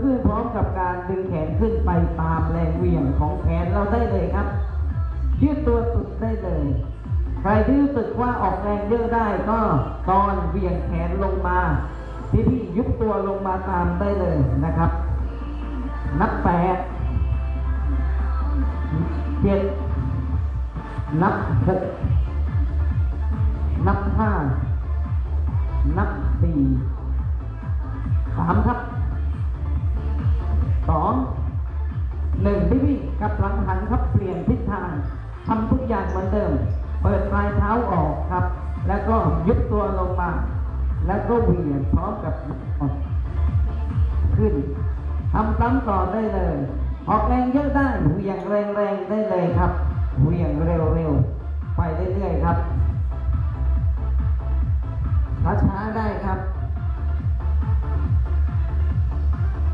ขึ้นพร้อมกับการดึงแขนขึ้นไปตามแรงเหวี่ยงของแขนเราได้เลยครับ ยืดตัวสุดได้เลย ใครที่รู้สึกว่าออกแรงเยอะได้ก็ตอนเหวี่ยงแขนลงมา พี่พี่ๆยุบตัวลงมาตามได้เลยนะครับ นับแปดเจ็ดนับหกนับห้านับสี่สามครับ สองหนึ่งพี่พี่ๆกับหลังหันครับเปลี่ยนทิศทางทำทุกอย่างเหมือนเดิม เปิดปลายเท้าออกครับ แล้วก็ยุบตัวลงมา แล้วก็เหวี่ยงพร้อมกับขึ้นทำซ้ำต่อได้เลย ออกแรงเยอะได้เหวี่ยงแรงๆได้เลยครับเหวี่ยงเร็วๆไปเรื่อยๆครับช้าๆได้ครับ